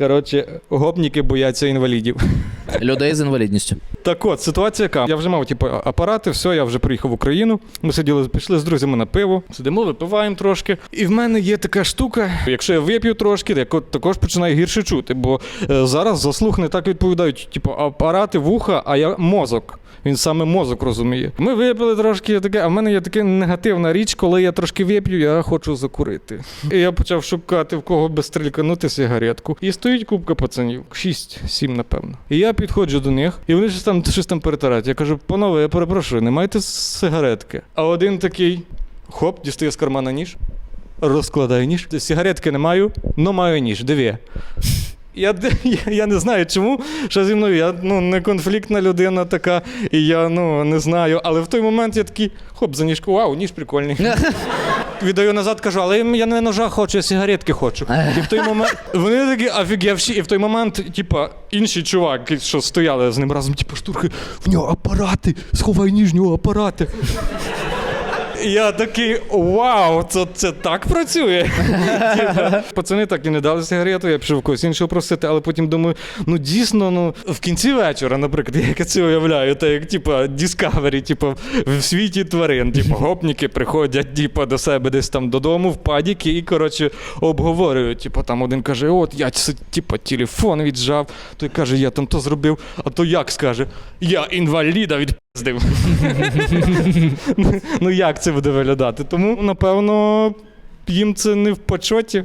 Коротше, гопніки бояться інвалідів. Людей з інвалідністю. Так от, ситуація яка. Я вже мав типу, апарати, все, я вже приїхав в Україну. Ми сиділи, пішли з друзями на пиво, сидимо, випиваємо трошки. І в мене є така штука. Якщо я вип'ю трошки, я ко- також починаю гірше чути. Бо е, зараз за слух не так відповідають, типу, апарати, вуха, а я мозок. Він саме мозок розуміє. Ми випили трошки таке, а в мене є така негативна річ, коли я трошки вип'ю, я хочу закурити. І я почав шукати, в кого би стрільканути сигаретку. І стоїть купка пацанів, 6-7, напевно. І я підходжу до них, і вони щось там щось там перетирають. Я кажу, панове, я перепрошую, не маєте сигаретки? А один такий хоп, дістає з кармана ніж, розкладає ніж. Сигаретки не маю, но маю ніж. Диви. Я, я, я не знаю чому, що зі мною. Я ну, не конфліктна людина така, і я ну, не знаю. Але в той момент я такий, хоп, за ніжку, вау, ніж прикольний. Віддаю назад, кажу, але я не ножа хочу, я сигаретки хочу. І в той момент вони такі офігевші, і в той момент, типа, інший чувак, що стояли з ним разом, типу, штурхи, в нього апарати, сховай ніж, нього апарати. Я такий вау, це, це так працює. Пацани так і не дали сигарету, я пішов когось іншого просити, але потім думаю, ну дійсно, ну в кінці вечора, наприклад, я це уявляю, так як типа Discovery, типа в світі тварин, типа гопніки приходять, типа до себе десь там додому в падіки і коротше обговорюють. Типа там один каже: от я це, типа телефон віджав, той каже, я там то зробив, а то як скаже, я інваліда відпиздив. Ну як це буде виглядати? Тому, напевно, їм це не в почоті.